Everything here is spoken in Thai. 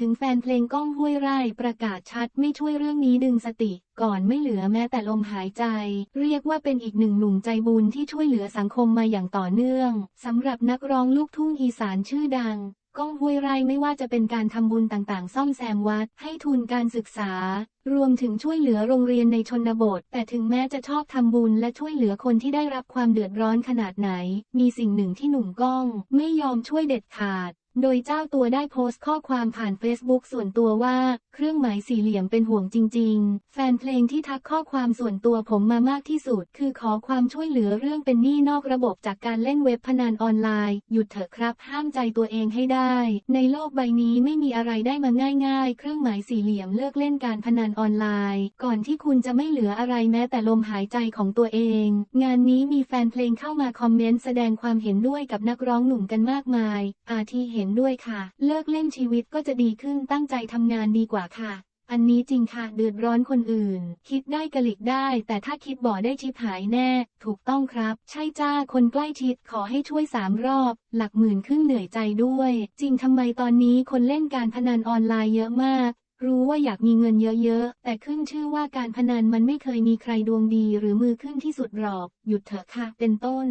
ถึงแฟนเพลงก้องห้วยไร่ประกาศชัดไม่ช่วยเรื่องนี้ดึงสติ ก่อนไม่เหลือแม้แต่ลมหายใจ เรียกว่าเป็นอีกหนึ่งหนุ่มใจบุญที่ช่วยเหลือสังคมมาอย่างต่อเนื่องสำหรับนักร้องลูกทุ่งอีสานชื่อดังก้องห้วยไร่ไม่ว่าจะเป็นการทำบุญต่างๆ ซ่อมแซมวัด ให้ทุนการศึกษา รวมถึงช่วยเหลือโรงเรียนในชนบท แต่ถึงแม้จะชอบทำบุญและช่วยเหลือคนที่ได้รับความเดือดร้อนขนาดไหน มีสิ่งหนึ่งที่หนุ่มก้อง ไม่ยอมช่วยเด็ดขาด โดยเจ้าตัวได้โพสต์ข้อความผ่าน Facebook ส่วนตัวว่า เครื่องหมายสี่เหลี่ยมเป็นห่วงจริง ๆ แฟนเพลงที่ทักข้อความส่วนตัวผมมามากที่สุด คือขอความช่วยเหลือเรื่องเป็นหนี้นอกระบบจากการเล่นเว็บพนันออนไลน์ หยุดเถอะครับ ห้ามใจตัวเองให้ได้ ในโลกใบนี้ไม่มีอะไรได้มาง่าย ๆ เครื่องหมายสี่เหลี่ยมเลิกเล่นการพนันออนไลน์ ก่อนที่คุณจะไม่เหลืออะไรแม้แต่ลมหายใจของตัวเอง งานนี้มีแฟนเพลงเข้ามาคอมเมนต์แสดงความเห็นด้วยกับนักร้องหนุ่มกันมากมาย อาทิเห็นด้วยค่ะ เลิกเล่นชีวิตก็จะดีขึ้นตั้งใจทำงานดีกว่าค่ะ อันนี้จริงค่ะเดือดร้อนคนอื่น คิดได้กะลิกได้ แต่ถ้าคิดบ่อได้ชิบหายแน่ ถูกต้องครับ ใช่จ้าคนใกล้ชิดขอให้ช่วยสามรอบ หลักหมื่นขึ้นเหนื่อยใจด้วย จริงทำไมตอนนี้คนเล่นการพนันออนไลน์เยอะมากรู้ว่าอยากมีเงินเยอะๆ แต่ขึ้นชื่อว่าการพนันมันไม่เคยมีใครดวงดีหรือมือขึ้นที่สุดหรอก หยุดเถอะค่ะ เป็นต้น